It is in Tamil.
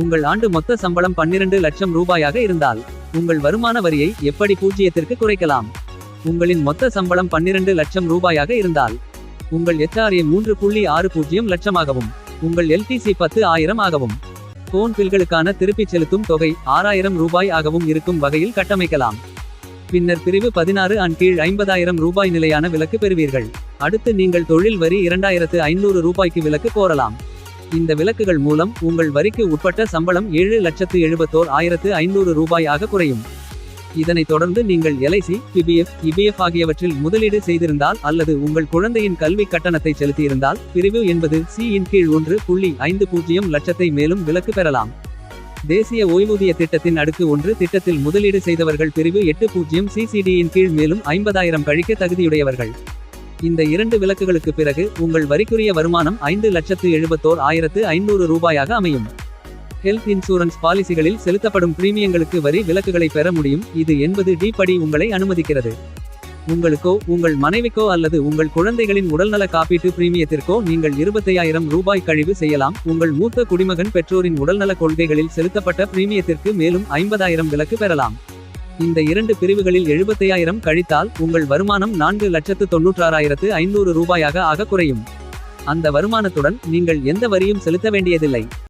உங்கள் ஆண்டு மொத்த சம்பளம் 12 லட்சம் ரூபாயாக இருந்தால் உங்கள் வருமான வரியை எப்படி பூஜ்ஜியத்திற்கு குறைக்கலாம்? உங்களின் மொத்த சம்பளம் 12 லட்சம் ரூபாயாக இருந்தால் உங்கள் எச்ஆர்ஏ மூன்று புள்ளி ஆறு பூஜ்ஜியம் லட்சமாகவும் உங்கள் எல்டிசி பத்து ஆயிரம் ஆகவும் போன் பில்களுக்கான திருப்பிச் செலுத்தும் தொகை ஆறாயிரம் ரூபாய் ஆகவும் இருக்கும் வகையில் கட்டமைக்கலாம். பின்னர் பிரிவு பதினாறு அன் கீழ் ஐம்பதாயிரம் ரூபாய் நிலையான விலக்கு பெறுவீர்கள். அடுத்து நீங்கள் தொழில் வரி இரண்டாயிரத்து ஐநூறு ரூபாய்க்கு விலக்கு கோரலாம். இந்த விலக்குகள் மூலம் உங்கள் வரிக்கு உட்பட்ட சம்பளம் ஏழு லட்சத்து எழுபத்தோர் ஆயிரத்து ஐநூறு ரூபாய் ஆக குறையும். இதனைத் தொடர்ந்து நீங்கள் எல்ஐசி பிபிஎஃப் இபிஎஃப் ஆகியவற்றில் முதலீடு செய்திருந்தால் அல்லது உங்கள் குழந்தையின் கல்வி கட்டணத்தை செலுத்தியிருந்தால் பிரிவு என்பது சி இன் கீழ் ஒன்று புள்ளி ஐந்து பூஜ்ஜியம் லட்சத்தை மேலும் விலக்கு பெறலாம். தேசிய ஓய்வூதிய திட்டத்தின் அடுக்கு ஒன்று திட்டத்தில் முதலீடு செய்தவர்கள் பிரிவு எட்டு பூஜ்ஜியம் சிசிடியின் கீழ் மேலும் ஐம்பதாயிரம் கழிக்க தகுதியுடையவர்கள். இந்த இரண்டு விலக்குகளுக்கு பிறகு உங்கள் வரிக்குரிய வருமானம் ஐந்து லட்சத்து எழுபத்தோர் ஆயிரத்து ஐநூறு ரூபாயாக அமையும். ஹெல்த் இன்சூரன்ஸ் பாலிசிகளில் செலுத்தப்படும் பிரீமியங்களுக்கு வரி விலக்குகளை பெற முடியும். இது என்பது டி படி உங்களை அனுமதிக்கிறது. உங்களுக்கோ உங்கள் மனைவிக்கோ அல்லது உங்கள் குழந்தைகளின் உடல்நல காப்பீட்டு பிரீமியத்திற்கோ நீங்கள் இருபத்தையாயிரம் ரூபாய் கழிவு செய்யலாம். உங்கள் மூத்த குடிமகன் பெற்றோரின் உடல்நல கொள்கைகளில் செலுத்தப்பட்ட பிரீமியத்திற்கு மேலும் ஐம்பதாயிரம் விலக்கு பெறலாம். இந்த இரண்டு பிரிவுகளில் எழுபத்தையாயிரம் கழித்தால் உங்கள் வருமானம் நான்கு லட்சத்து தொன்னூற்றாறாயிரத்து ஐநூறு ரூபாயாக ஆக குறையும். அந்த வருமானத்துடன் நீங்கள் எந்த வரியும் செலுத்த வேண்டியதில்லை.